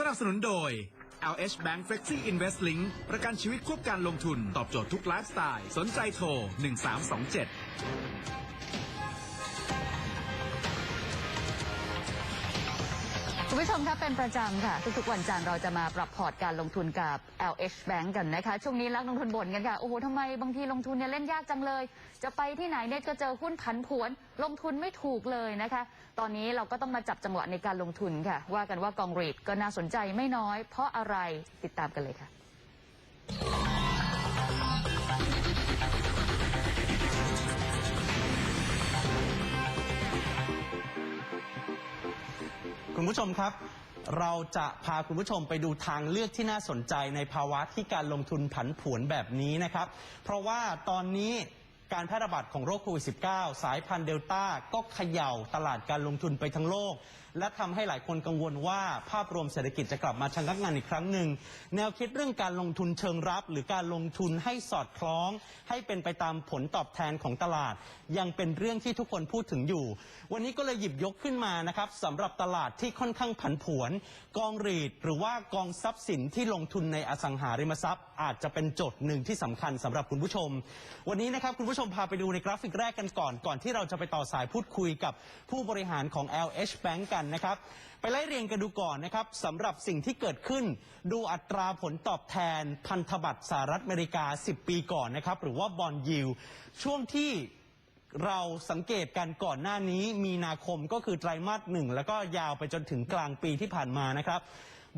สนับสนุนโดย LH Bank Flexi Invest Link ประกันชีวิตควบการลงทุน ตอบโจทย์ทุกไลฟ์สไตล์ สนใจโทร 1327 คุณผู้ชมคะเป็นประจำค่ะ ทุกๆวันจันทร์เราจะมาปรับพอร์ตการลงทุนกับ LH Bank กันนะคะ ช่วงนี้นักลงทุนบ่นกันค่ะ โอ้โหทำไมบางทีลงทุนเนี่ยเล่นยากจังเลย จะไปที่ไหนเนี่ยก็เจอหุ้นผันผวน ลงทุนไม่ถูกเลยนะคะ ตอนนี้เราก็ต้องมาจับจังหวะในการลงทุนค่ะ ว่ากันว่ากองรีดก็น่าสนใจไม่น้อย เพราะอะไรติดตามกันเลยค่ะ คุณผู้ชมครับ เราจะพาคุณผู้ชมไปดูทางเลือกที่น่าสนใจในภาวะที่การลงทุนผันผวนแบบนี้นะครับ เพราะว่าตอนนี้การแพร่ระบาดของโรคโควิด -19 สายพันธุ์เดลต้าก็เขย่าตลาดการลงทุนไปทั้งโลกและทำให้หลายคนกังวลว่าภาพรวมเศรษฐกิจจะกลับมาชะงักงันอีกครั้งหนึ่ง แนวคิดเรื่องการลงทุนเชิงรับ หรือการลงทุนให้สอดคล้อง ให้เป็นไปตามผลตอบแทนของตลาด ยังเป็นเรื่องที่ทุกคนพูดถึงอยู่ วันนี้ก็เลยหยิบยกขึ้นมานะครับสำหรับตลาดที่ค่อนข้างผันผวน กองรีดหรือว่ากองทรัพย์สินที่ลงทุนในอสังหาริมทรัพย์ อาจจะเป็นโจทย์หนึ่งที่สำคัญสำหรับคุณผู้ชม วันนี้นะครับคุณผู้ชมพาไปดูในกราฟิกแรกกันก่อน ก่อนที่เราจะไปต่อสายพูดคุยกับผู้บริหารของ LH Bank กันนะครับ ไปไล่เรียงกันดูก่อนนะครับสำหรับสิ่งที่เกิดขึ้น ดูอัตราผลตอบแทนพันธบัตรสหรัฐอเมริกา 10 ปีก่อนนะครับ หรือว่าบอลยิวช่วงที่เราสังเกตกันก่อนหน้านี้มีนาคมก็คือไตรมาสหนึ่งแล้วก็ยาวไปจนถึงกลางปีที่ผ่านมานะครับ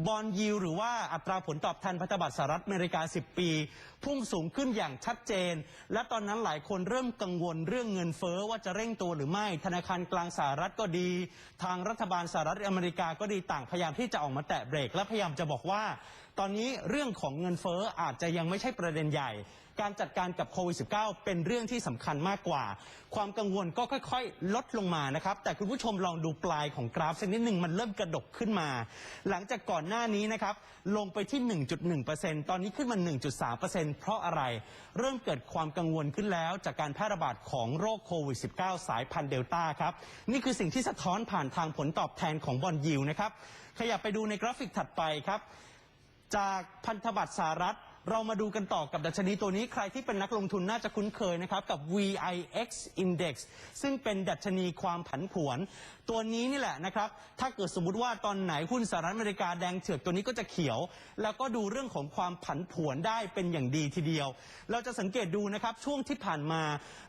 บอลยิวหรือว่าอัตราผลตอบแทนพันธบัตรสหรัฐอเมริกา 10 ปี พุ่งสูงขึ้นอย่างชัดเจน และตอนนั้นหลายคนเริ่มกังวลเรื่องเงินเฟ้อว่าจะเร่งตัวหรือไม่ ธนาคารกลางสหรัฐก็ดี ทางรัฐบาลสหรัฐอเมริกาก็ดีต่างพยายามที่จะออกมาแตะเบรก และพยายามจะบอกว่า ตอนนี้เรื่องของเงินเฟ้ออาจจะยังไม่ใช่ประเด็นใหญ่ การจัดการกับโควิด -19 เป็นเรื่องที่สำคัญมากกว่า ความกังวลก็ค่อยๆ ลดลงมานะครับ แต่คุณผู้ชมลองดูปลายของกราฟสักนิดหนึ่งมันเริ่มกระดกขึ้นมา หลังจากก่อนหน้านี้นะครับลงไปที่ 1.1%ตอนนี้ขึ้นมา 1.3%เพราะอะไร เริ่มเกิดความกังวลขึ้นแล้วจากการแพร่ระบาดของโรคโควิด -19 สายพันธุ์เดลต้าครับ นี่คือสิ่งที่สะท้อนผ่านทางผลตอบแทนของบอลยิวนะครับ ขยับไปดูในกราฟิกถัดไปครับ จากพันธบัตรสหรัฐ เรามาดูกันต่อกับดัชนีตัวนี้ใครที่เป็นนักลงทุนน่าจะคุ้นเคยนะครับกับ VIX Index ซึ่งเป็นดัชนีความผันผวน ตัวนี้นี่แหละนะครับ ถ้าเกิดสมมติว่าตอนไหนหุ้นสหรัฐอเมริกาแดงเถือกตัวนี้ก็จะเขียว แล้วก็ดูเรื่องของความผันผวนได้เป็นอย่างดีทีเดียว เราจะสังเกตดูนะครับช่วงที่ผ่านมา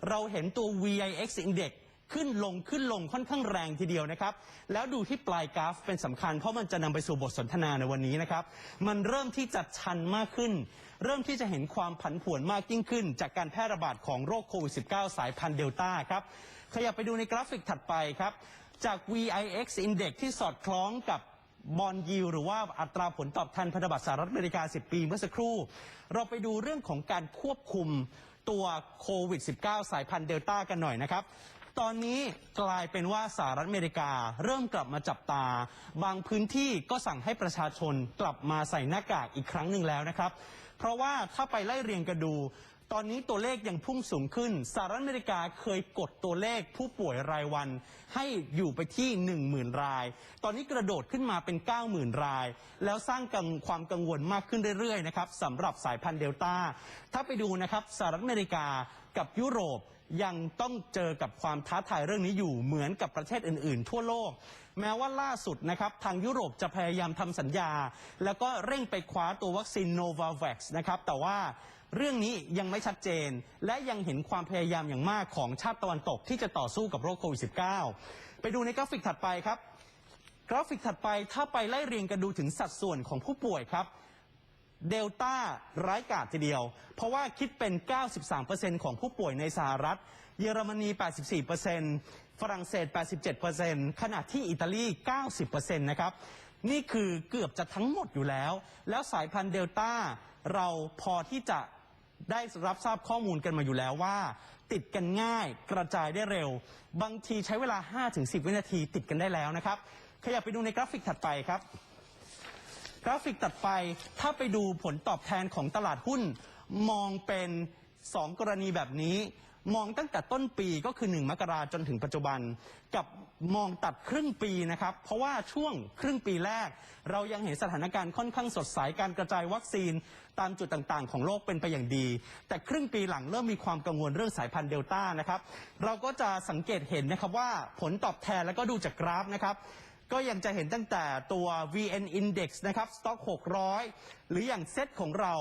เราเห็นตัว VIX Index ขึ้นลงขึ้นลงค่อนข้างแรงทีเดียวนะครับ แล้วดูที่ปลายกราฟเป็นสำคัญเพราะมันจะนำไปสู่บทสนทนาในวันนี้นะครับ มันเริ่มที่จะชันมากขึ้น เริ่มที่จะเห็นความผันผวนมากยิ่งขึ้น จากการแพร่ระบาดของโรคโควิด -19 สายพันธุ์เดลต้าครับ ขยับไปดูในกราฟิกถัดไปครับ จาก VIX Index ที่สอดคล้องกับบอลยิวหรือว่าอัตราผลตอบแทนพันธบัตรสหรัฐอเมริกา 10 ปีเมื่อสักครู่ เราไปดูเรื่องของการควบคุมตัวโควิด -19 สายพันธุ์เดลต้ากันหน่อยนะครับ ตอนนี้กลายเป็นว่าสหรัฐอเมริกาเริ่มกลับมาจับตา บางพื้นที่ก็สั่งให้ประชาชนกลับมาใส่หน้ากากอีกครั้งหนึ่งแล้วนะครับ เพราะว่าถ้าไปไล่เรียงกันดู ตอนนี้ตัวเลขยังพุ่งสูงขึ้น สหรัฐอเมริกาเคยกดตัวเลขผู้ป่วยรายวัน ให้อยู่ไปที่ 10,000 ราย ตอนนี้กระโดดขึ้นมาเป็น 90,000 ราย แล้วสร้างกังความกังวลมากขึ้นเรื่อยๆนะครับสำหรับสายพันธุ์เดลต้า ถ้าไปดูนะครับสหรัฐอเมริกากับยุโรปยังต้องเจอกับความท้าทายเรื่องนี้อยู่เหมือนกับประเทศอื่นๆ ทั่วโลก แม้ว่าล่าสุดนะครับ ทางยุโรปจะพยายามทำสัญญา แล้วก็เร่งไปคว้าตัววัคซีนโนวา v a x นะครับ แต่ว่า เรื่องนี้ยังไม่ชัดเจน และยังเห็นความพยายามอย่างมากของชาติตะวันตกที่จะต่อสู้กับโรคโควิด -19 ไปดูในกราฟิกถัดไปครับ กราฟิกถัดไปถ้าไปไล่เรียงกันดูถึงสัดส่วนของผู้ป่วยครับเดลต้าร้ายกาจทีเดียว เพราะว่าคิดเป็น 93%ของผู้ป่วยในสหรัฐ เยอรมนี 84%ฝรั่งเศส 87%ขณะที่อิตาลี 90%นะครับ นี่คือเกือบจะทั้งหมดอยู่แล้ว แล้วสายพันธุ์เดลต้าเราพอที่จะ ได้รับทราบข้อมูลกันมาอยู่แล้วว่า ติดกันง่ายกระจายได้เร็ว บางทีใช้เวลา 5-10 วินาทีติดกันได้แล้วนะครับ ขยับไปดูในกราฟิกถัดไปครับ กราฟิกถัดไปถ้าไปดูผลตอบแทนของตลาดหุ้นมองเป็น 2 กรณีแบบนี้ มองตั้งแต่ต้นปีก็คือ 1 มกราจนถึงปัจจุบัน กับมองตัดครึ่งปีนะครับ เพราะว่าช่วงครึ่งปีแรก เรายังเห็นสถานการณ์ค่อนข้างสดใสการกระจายวัคซีนตามจุดต่างๆ ของโลกเป็นไปอย่างดี แต่ครึ่งปีหลังเริ่มมีความกังวลเรื่องสายพันธุ์เดลต้านะครับเราก็จะสังเกตเห็นนะครับว่าผลตอบแทนแล้วก็ดูจากกราฟนะครับก็ยังจะเห็นตั้งแต่ตัว VN Index นะครับ Stock 600 หรืออย่างเซตของเรา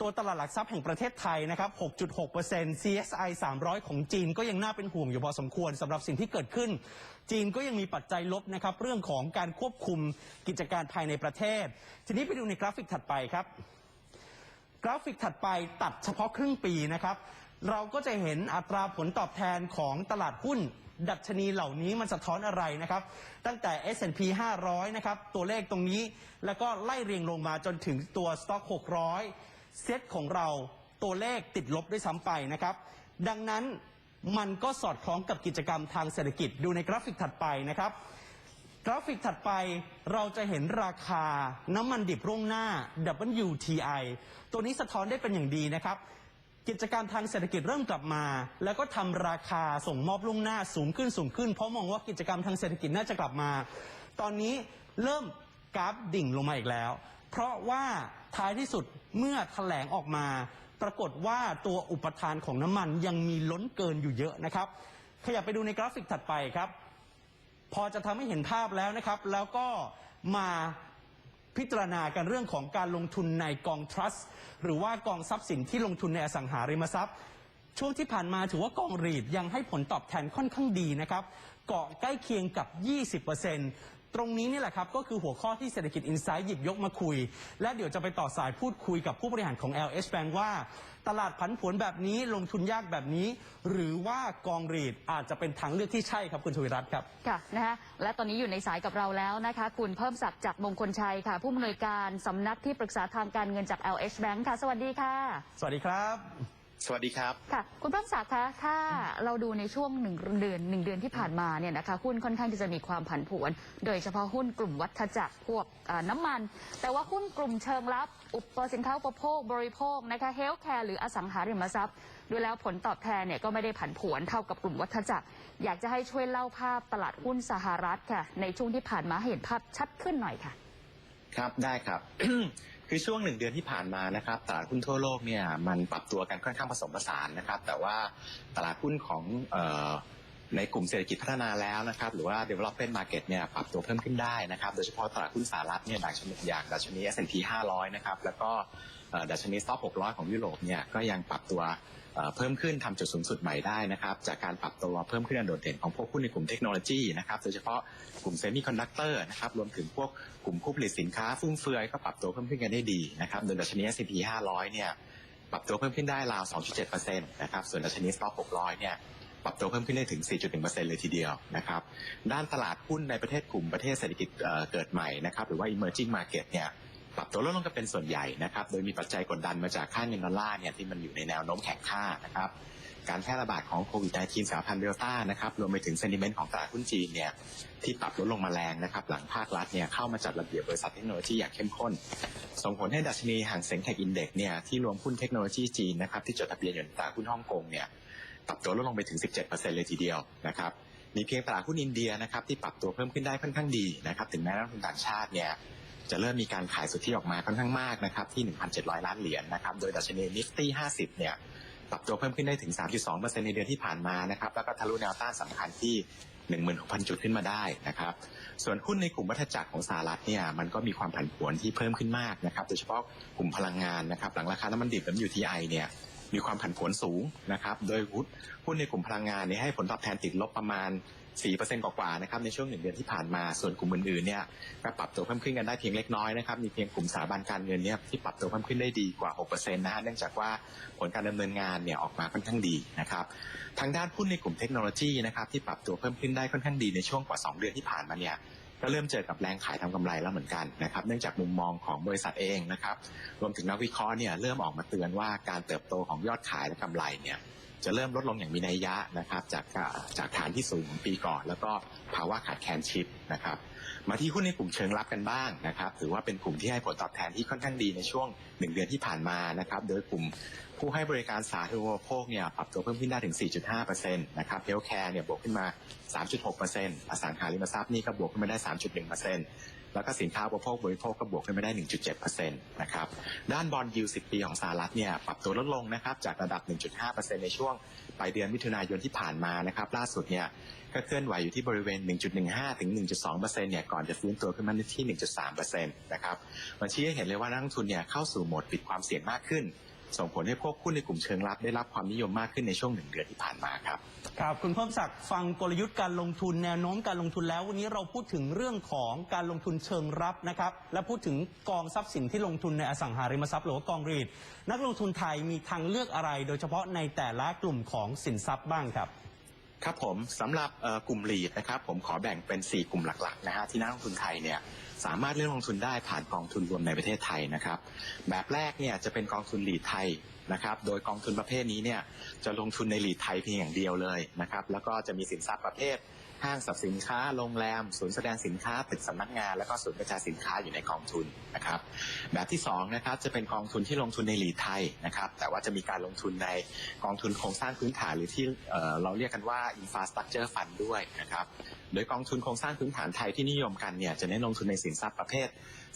ตัวตลาดหลักทรัพย์แห่งประเทศไทยนะครับ 6.6% CSI 300 ของจีนก็ยังน่าเป็นห่วงอยู่พอสมควรสำหรับสิ่งที่เกิดขึ้น จีนก็ยังมีปัจจัยลบนะครับ เรื่องของการควบคุมกิจการภายในประเทศ ทีนี้ไปดูในกราฟิกถัดไปครับ กราฟิกถัดไปตัดเฉพาะครึ่งปีนะครับ เราก็จะเห็นอัตราผลตอบแทนของตลาดหุ้นดัชนีเหล่านี้มันสะท้อนอะไรนะครับ ตั้งแต่ S&P 500 นะครับ ตัวเลขตรงนี้ แล้วก็ไล่เรียงลงมาจนถึงตัว Stock 600 เซตของเราตัวเลขติดลบด้วยซ้ำไปนะครับ ดังนั้นมันก็สอดคล้องกับกิจกรรมทางเศรษฐกิจดูในกราฟิกถัดไปนะครับ กราฟิกถัดไปเราจะเห็นราคาน้ำมันดิบร่วงหน้า WTI ตัวนี้สะท้อนได้เป็นอย่างดีนะครับ กิจการทางเศรษฐกิจเริ่มกลับมา แล้วก็ทำราคาส่งมอบล่วงหน้าสูงขึ้นสูงขึ้น เพราะมองว่ากิจกรรมทางเศรษฐกิจน่าจะกลับมา ตอนนี้เริ่มกราฟดิ่งลงมาอีกแล้ว เพราะว่าท้ายที่สุดเมื่อแถลงออกมา ปรากฏว่าตัวอุปทานของน้ำมันยังมีล้นเกินอยู่เยอะนะครับ ขยับไปดูในกราฟิกถัดไปครับ พอจะทำให้เห็นภาพแล้วนะครับ แล้วก็มาพิจารณากันเรื่องของการลงทุนในกอง trust หรือว่ากองทรัพย์สินที่ลงทุนในอสังหาริมทรัพย์ช่วงที่ผ่านมาถือว่ากองรีดยังให้ผลตอบแทนค่อนข้างดีนะครับ เกาะใกล้เคียงกับ 20% ตรงนี้นี่แหละครับก็คือหัวข้อที่เศรษฐกิจอินไซด์หยิบยกมาคุย และเดี๋ยวจะไปต่อสายพูดคุยกับผู้บริหารของ LH Bank ว่า ตลาดผันผวนแบบนี้ลงทุนยากแบบนี้ หรือว่ากองรีดอาจจะเป็นทางเลือกที่ใช่ครับคุณชวิรัตน์ครับ ค่ะนะคะและตอนนี้อยู่ในสายกับเราแล้วนะคะ คุณเพิ่มศักดิ์จากมงคลชัยค่ะ ผู้อำนวยการสำนักที่ปรึกษาทางการเงินจาก LH Bank ค่ะ สวัสดีค่ะ สวัสดีครับ สวัสดีครับ ค่ะ คุณเพิ่มศักดิ์คะถ้าเราดูในช่วงหนึ่งเดือนหนึ่งเดือนที่ผ่านมาเนี่ยนะคะหุ้นค่อนข้างที่จะมีความผันผวน โดยเฉพาะหุ้นกลุ่มวัฏจักรพวกอ่าน้ำมัน แต่ว่าหุ้นกลุ่มเชิงรับ อุปสินค้าอุปโภคบริโภคนะคะเฮลท์แคร์หรืออสังหาริมทรัพย์ดูแล้วผลตอบแทนเนี่ยก็ไม่ได้ผันผวนเท่ากับกลุ่มวัฏจักร อยากจะให้ช่วยเล่าภาพตลาดหุ้นสหรัฐค่ะ ในช่วงที่ผ่านมาให้เห็นภาพชัดขึ้นหน่อยค่ะ ครับได้ครับ คือช่วงหนึ่งเดือนที่ผ่านมานะครับตลาดหุ้นทั่วโลกเนี่ยมันปรับตัวกันค่อนข้างผสมผสานนะครับ แต่ว่าตลาดหุ้นของออในกลุ่มเศรษฐกิจพัฒนาแล้วนะครับ หรือว่า development market เนี่ยปรับตัวเพิ่มขึ้นได้นะครับ โดยเฉพาะตลาดหุ้นสหรัฐเนี่ยดัชนีอย่างดัชนี S&P 500 นะครับ แล้วก็ ดัชนี Stock 600 ของยุโรปเนี่ยก็ยังปรับตัวเพิ่มขึ้นทำจุดสูงสุดใหม่ได้นะครับจากการปรับตัวเพิ่มขึ้นอันโดดเด่นของพวกหุ้นในกลุ่มเทคโนโลยีนะครับโดยเฉพาะกลุ่มเซมิคอนดักเตอร์นะครับรวมถึงพวกกลุ่มผู้ผลิตสินค้าฟุ่มเฟือยก็ปรับตัวเพิ่มขึ้นกันได้ดีนะครับโดยดัชนี S&P 500 เนี่ยปรับตัวเพิ่มขึ้นได้ราว 2.7%นะครับส่วนดัชนี Stock 600 เนี่ยปรับตัวเพิ่มขึ้นได้ถึง 4.1%เลยทีเดียวนะครับด้านตลาดหุ้นในประเทศกลุ่มประเทศเศรษฐกิจเกิดใหม่นะครับหรือว่า emerging market เนี่ย ปรับตัวลดลงกันเป็นส่วนใหญ่นะครับ โดยมีปัจจัยกดดันมาจากค่าเงินดอลลาร์เนี่ยที่มันอยู่ในแนวโน้มแข็งค่านะครับ การแพร่ระบาดของโควิด -19 สายพันธุ์เดลต้านะครับรวมไปถึงเซนิเมนต์ของตลาดหุ้นจีนเนี่ยที่ปรับลดลงมาแรงนะครับ หลังภาครัฐเนี่ยเข้ามาจัดระเบียบบริษัทเทคโนโลยีอย่างเข้มข้น ส่งผลให้ดัชนีห่างเซ็งเทคอินเด็กเนี่ยที่รวมหุ้นเทคโนโลยีจีนนะครับที่จดทะเบียนอยู่ในตลาดหุ้นฮ่องกงเนี่ยปรับตัวลดลงไปถึง 17%เลยทีเดียวนะครับมีเพียงตลาดหุ้นอินเดียนะครับที่ปรับตัวเพิ่มขึ้นได้ค่อนข้างดีนะครับถึงแม้นักลงทุนต่างชาติเนี่ย จะเริ่มมีการขายสุทธิออกมาค่อนข้างมากนะครับที่ 1,700 ล้านเหรียญนะครับโดยดัชนีนิฟตี้50 เนี่ยปรับตัวเพิ่มขึ้นได้ถึง 3.2%ในเดือนที่ผ่านมานะครับแล้วก็ทะลุแนวต้านสำคัญที่16,000 จุดขึ้นมาได้นะครับ ส่วนหุ้นในกลุ่มวัฏจักรของสหรัฐเนี่ยมันก็มีความผันผวนที่เพิ่มขึ้นมากนะครับ โดยเฉพาะกลุ่มพลังงานนะครับ หลังราคาน้ำมันดิบ WTI เนี่ย มีความผันผวนสูงนะครับ โดยหุ้นหุ้นในกลุ่มพลังงานเนี่ยให้ผลตอบแทนติดลบประมาณ 4%กว่าๆนะครับในช่วงหนึ่งเดือนที่ผ่านมา ส่วนกลุ่มอื่นๆเนี่ยก็ปรับตัวเพิ่มขึ้นกันได้เพียงเล็กน้อยนะครับ มีเพียงกลุ่มสถาบันการเงินเนี่ยที่ปรับตัวเพิ่มขึ้นได้ดีกว่า 6%นะฮะเนื่องจากว่าผลการดำเนินงานเนี่ยออกมาค่อนข้างดีนะครับ ทางด้านหุ้นในกลุ่มเทคโนโลยีนะครับที่ปรับตัวเพิ่มขึ้นได้ค่อนข้างดีในช่วงกว่า 2 เดือนที่ผ่านมาเนี่ย ก็เริ่มเจอกับแรงขายทำกำไรแล้วเหมือนกันนะครับเนื่องจากมุมมองของบริษัทเองนะครับรวมถึงนักวิเคราะห์เนี่ยเริ่มออกมาเตือนว่าการเติบโตของยอดขายและกำไรเนี่ย จะเริ่มลดลงอย่างมีนัยยะนะครับจากจากฐานที่สูงปีก่อน แล้วก็ภาวะขาดแคลนชิปนะครับมาที่หุ้นในกลุ่มเชิงรับกันบ้างนะครับถือว่าเป็นกลุ่มที่ให้ผลตอบแทนที่ค่อนข้างดีในช่วง 1 เดือนที่ผ่านมานะครับโดยกลุ่มผู้ให้บริการสาธารณูปโภคเนี่ยปรับตัวเพิ่มขึ้นได้ถึง 4.5%นะครับเฮลท์แคร์เนี่ยบวกขึ้นมา 3.6%อสังหาริมทรัพย์นี่ก็บวกขึ้นมาได้ 3.1% แล้วก็สินค้าอุปโภคบริโภคก็บวกขึ้นมาได้ 1.7%นะครับ ด้านบอลยู10 ปีของสหรัฐเนี่ยปรับตัวลดลงนะครับจากระดับ 1.5%ในช่วงปลายเดือนมิถุนายนที่ผ่านมานะครับล่าสุดเนี่ยก็เคลื่อนไหวอยู่ที่บริเวณ 1.15 ถึง 1.2%เนี่ยก่อนจะฟื้นตัวขึ้นมาที่ 1.3%นะครับมันชี้ให้เห็นเลยว่านักลงทุนเนี่ยเข้าสู่โหมดปิดความเสี่ยงมากขึ้น ส่งผลให้พวกหุ้นในกลุ่มเชิงรับได้รับความนิยมมากขึ้นในช่วงหนึ่งเดือนที่ผ่านมาครับครับคุณเพิ่มศักดิ์ฟังกลยุทธ์การลงทุนแนวโน้มการลงทุนแล้ววันนี้เราพูดถึงเรื่องของการลงทุนเชิงรับนะครับและพูดถึงกองทรัพย์สินที่ลงทุนในอสังหาริมทรัพย์หรือว่ากองรีดนักลงทุนไทยมีทางเลือกอะไร โดยเฉพาะในแต่ละกลุ่มของสินทรัพย์บ้างครับครับผมสำหรับเอ่อกลุ่มลีดนะครับผมขอแบ่งเป็น 4 กลุ่มหลักๆนะฮะที่นักลงทุนไทยเนี่ย สามารถเลือกลงทุนได้ผ่านกองทุนรวมในประเทศไทยนะครับ แบบแรกเนี่ยจะเป็นกองทุนหลีดไทยนะครับ โดยกองทุนประเภทนี้เนี่ยจะลงทุนในหลีดไทยเพียงอย่างเดียวเลยนะครับ แล้วก็จะมีสินทรัพย์ประเภท ห้างสรรพสินค้าโรงแรมศูนย์แสดงสินค้าตึกสำนักงานแล้วก็ศูนย์กระจายสินค้าอยู่ในกองทุนนะครับ แบบที่2นะครับจะเป็นกองทุนที่ลงทุนในหลีไทยนะครับ แต่ว่าจะมีการลงทุนในกองทุนโครงสร้างพื้นฐานหรือที่เเราเรียกกันว่า infrastructure fund ด้วยนะครับโดยกองทุนโครงสร้างพื้นฐานไทยที่นิยมกันเนี่ยจะเน้นลงทุนในสินทรัพย์ประเภท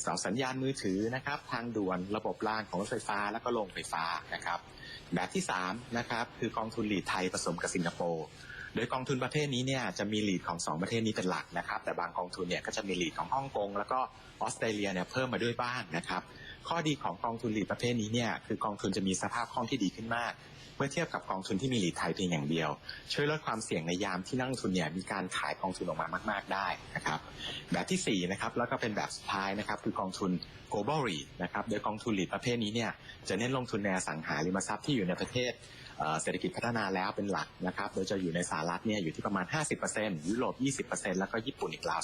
เสาสัญญาณมือถือนะครับทางด่วนระบบรางของรถไฟฟ้าแล้วก็โรงไฟฟ้านะครับ แบบที่3นะครับคือกองทุนหลีไทยผสมกับสิงคโปร์ โดยกองทุนประเภทนี้เนี่ยจะมีลีดของ 2 ประเทศนี้เป็นหลักนะครับ แต่บางกองทุนเนี่ยก็จะมีลีดของฮ่องกงแล้วก็ออสเตรเลียเนี่ยเพิ่มมาด้วยบ้างนะครับ ข้อดีของกองทุนลีดประเภทนี้เนี่ยคือกองทุนจะมีสภาพคล่องที่ดีขึ้นมากเมื่อเทียบกับกองทุนที่มีหลีดไทยเพียงอย่างเดียว ช่วยลดความเสี่ยงในยามที่นักลงทุนเนี่ยมีการขายกองทุนออกมามาก ๆได้นะครับแบบที่สี่นะครับแล้วก็เป็นแบบสุดท้ายนะครับคือกองทุน global REIT นะครับโดยกองทุน REIT ประเภทนี้เนี่ยจะเน้นลงทุนในอสังหาริมทรัพย์ที่อยู่ในประเทศ เศรษฐกิจพัฒนาแล้วเป็นหลักนะครับ โดยจะอยู่ในสหรัฐเนี่ยอยู่ที่ประมาณ 50%ยุโรป 20%แล้วก็ญี่ปุ่นอีกราว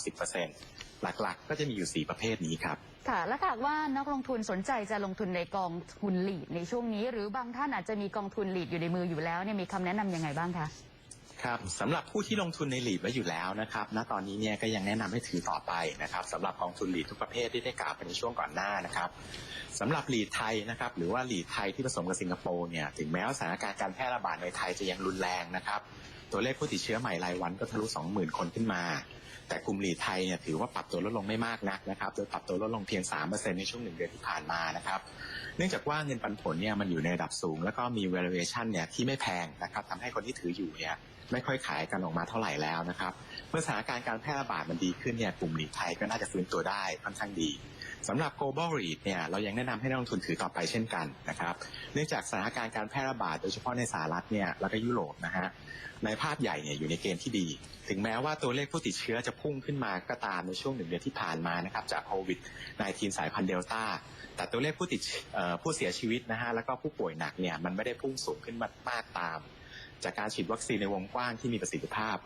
10%หลักๆ ก็จะมีอยู่ 4 ประเภทนี้ครับ ค่ะ และถ้าหากว่านักลงทุนสนใจจะลงทุนในกองทุนหลีดในช่วงนี้ หรือบางท่านอาจจะมีกองทุนหลีดอยู่ในมืออยู่แล้วเนี่ยมีคำแนะนำยังไงบ้างคะ ครับสำหรับผู้ที่ลงทุนในหลีดไว้อยู่แล้วนะครับณตอนนี้เนี่ยก็ยังแนะนำให้ถือต่อไปนะครับสำหรับกองทุนหลีดทุกประเภทที่ได้กล่าวไปในช่วงก่อนหน้านะครับสำหรับหลีดไทยนะครับหรือว่าหลีดไทยที่ผสมกับสิงคโปร์เนี่ยถึงแม้ว่าสถานการณ์การแพร่ระบาดในไทยจะยังรุนแรงนะครับตัวเลขผู้ติดเชื้อใหม่รายวันก็ทะลุ 20,000 คนขึ้นมา แต่กลุ่มหลีดไทยเนี่ยถือว่าปรับตัวลดลงไม่มากนักนะครับโดยปรับตัวลดลงเพียง 3%ในช่วงหนึ่งเดือนที่ผ่านมานะครับเนื่องจากว่าเงินปันผลเนี่ยมันอยู่ในระดับสูง แล้วก็มี valuation เนี่ยที่ไม่แพงนะครับทำให้คนที่ถืออยู่เนี่ย ไม่ค่อยขายกันออกมาเท่าไหร่แล้วนะครับ เมื่อสถานการณ์การแพร่ระบาดมันดีขึ้นเนี่ยกลุ่มหลีดไทยก็น่าจะฟื้นตัวได้ค่อนข้างดีสำหรับ global REIT เนี่ยเรายังแนะนำให้นักลงทุนถือต่อไปเช่นกันนะครับเนื่องจากสถานการณ์การแพร่ระบาดโดยเฉพาะในสหรัฐเนี่ยแล้วก็ยุโรปนะฮะในภาพใหญ่เนี่ยอยู่ในเกณฑ์ที่ดี ถึงแม้ว่าตัวเลขผู้ติดเชื้อจะพุ่งขึ้นมาก็ตามในช่วงหนึ่งเดือนที่ผ่านมานะครับจากโควิด -19 สายพันธุ์เดลต้าแต่ตัวเลขผู้ติดผู้เสียชีวิตนะฮะแล้วก็ผู้ป่วยหนักเนี่ยมันไม่ได้พุ่งสูงขึ้นมามากตาม จากการฉีดวัคซีนในวงกว้างที่มีประสิทธิภาพ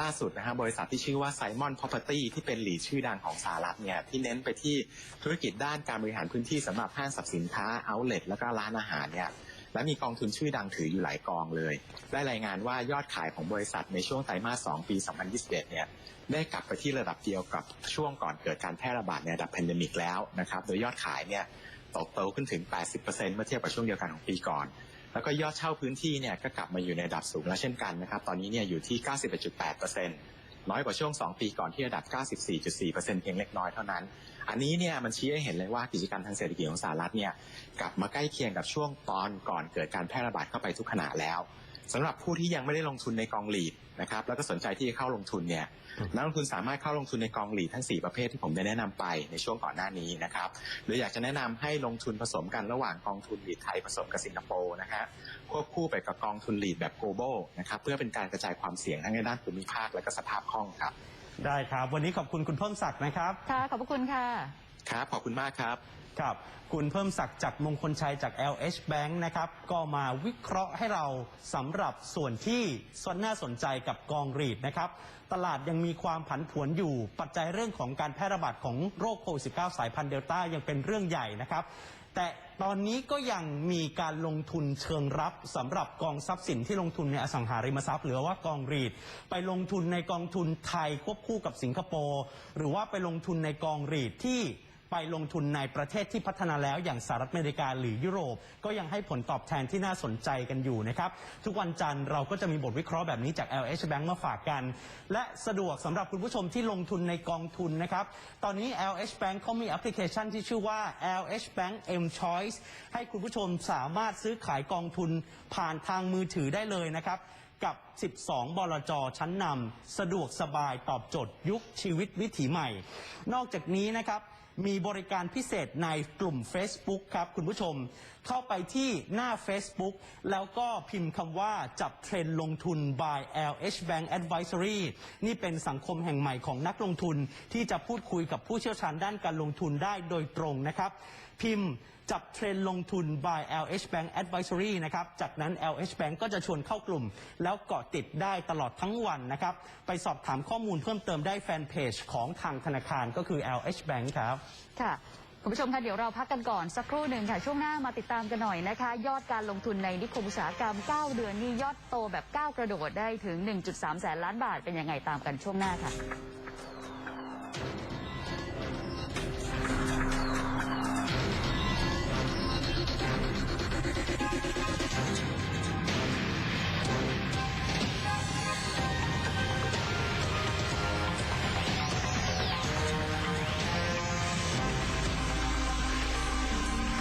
ล่าสุดนะฮะบริษัทที่ชื่อว่า Simon Property ที่เป็นหลีชื่อดังของสหรัฐเนี่ยที่เน้นไปที่ธุรกิจด้านการบริหารพื้นที่สำหรับห้างสรรพสินค้า outlet แล้วก็ร้านอาหารเนี่ยและมีกองทุนชื่อดังถืออยู่หลายกองเลย ได้รายงานว่ายอดขายของบริษัทในช่วงไตรมาส 2 ปี 2021 เนี่ย ได้กลับไปที่ระดับเดียวกับช่วงก่อนเกิดการแพร่ระบาดในระดับแพนดมิกแล้วนะครับ โดยยอดขายเนี่ยโตโตขึ้นถึง 80%เมื่อเทียบกับช่วงเดียวกันของปีก่อน แล้วก็ยอดเช่าพื้นที่เนี่ยก็กลับมาอยู่ในระดับสูงแล้วเช่นกันนะครับ ตอนนี้เนี่ยอยู่ที่ 91.8%น้อยกว่าช่วง 2 ปีก่อนที่ระดับ 94.4%เพียงเล็กน้อยเท่านั้น อันนี้เนี่ยมันชี้ให้เห็นเลยว่ากิจกรรมทางเศรษฐกิจของสหรัฐเนี่ยกลับมาใกล้เคียงกับช่วงตอนก่อนเกิดการแพร่ระบาดเข้าไปทุกขณะแล้วสำหรับผู้ที่ยังไม่ได้ลงทุนในกองหลีด นะครับแล้วก็สนใจที่จะเข้าลงทุนเนี่ยนักลงทุนสามารถเข้าลงทุนในกองหลีดทั้ง 4 ประเภทที่ผมได้แนะนำไปในช่วงก่อนหน้านี้นะครับโดยอยากจะแนะนำให้ลงทุนผสมกันระหว่างกองทุนหลีดไทยผสมกับสิงคโปร์นะฮะควบคู่ไปกับกองทุนหลีดแบบ global นะครับเพื่อเป็นการกระจายความเสี่ยงทั้งในด้านภูมิภาคและก็สภาพคล่องครับได้ครับ วันนี้ขอบคุณคุณเพิ่มศักดิ์นะครับ ค่ะ ขอบพระคุณค่ะ ครับ ขอบคุณมากครับ ครับ คุณเพิ่มศักดิ์จากมงคลชัยจาก LH Bank นะครับ ก็มาวิเคราะห์ให้เราสำหรับส่วนที่น่าสนใจกับกองรีดนะครับ ตลาดยังมีความผันผวนอยู่ ปัจจัยเรื่องของการแพร่ระบาดของโรคโควิด -19 สายพันธุ์เดลต้ายังเป็นเรื่องใหญ่นะครับ แต่ตอนนี้ก็ยังมีการลงทุนเชิงรับสำหรับกองทรัพย์สินที่ลงทุนในอสังหาริมทรัพย์หรือว่ากองรีด ไปลงทุนในกองทุนไทยควบคู่กับสิงคโปร์หรือว่าไปลงทุนในกองรีดที่ ไปลงทุนในประเทศที่พัฒนาแล้วอย่างสหรัฐอเมริกาหรือยุโรป ก็ยังให้ผลตอบแทนที่น่าสนใจกันอยู่นะครับทุกวันจันทร์เราก็จะมีบทวิเคราะห์แบบนี้จาก LH Bank มาฝากกัน และสะดวกสำหรับคุณผู้ชมที่ลงทุนในกองทุนนะครับตอนนี้ LH Bank เขามีแอปพลิเคชันที่ชื่อว่า LH Bank M Choice ให้คุณผู้ชมสามารถซื้อขายกองทุนผ่านทางมือถือได้เลยนะครับกับ 12 บลจ ชั้นนำ สะดวกสบายตอบโจทย์ยุคชีวิตวิถีใหม่ นอกจากนี้นะครับ มีบริการพิเศษในกลุ่ม Facebook ครับคุณผู้ชม เข้าไปที่หน้า Facebook แล้วก็พิมพ์คำว่าจับเทรนด์ลงทุน by LH Bank Advisory นี่เป็นสังคมแห่งใหม่ของนักลงทุนที่จะพูดคุยกับผู้เชี่ยวชาญด้านการลงทุนได้โดยตรงนะครับ พิมพ์ จับเทรนด์ลงทุน by LH Bank Advisory นะครับ จากนั้น LH Bank ก็จะชวนเข้ากลุ่ม แล้วเกาะติดได้ตลอดทั้งวันนะครับ ไปสอบถามข้อมูลเพิ่มเติมได้แฟนเพจของทางธนาคารก็คือ LH Bank ครับ ค่ะ คุณผู้ชมคะเดี๋ยวเราพักกันก่อนสักครู่หนึ่งค่ะ ช่วงหน้ามาติดตามกันหน่อยนะคะ ยอดการลงทุนในนิคมอุตสาหกรรม 9 เดือนนี่ยอดโตแบบก้าวกระโดดได้ถึง 1.3 แสนล้านบาทเป็นยังไงตามกันช่วงหน้าค่ะ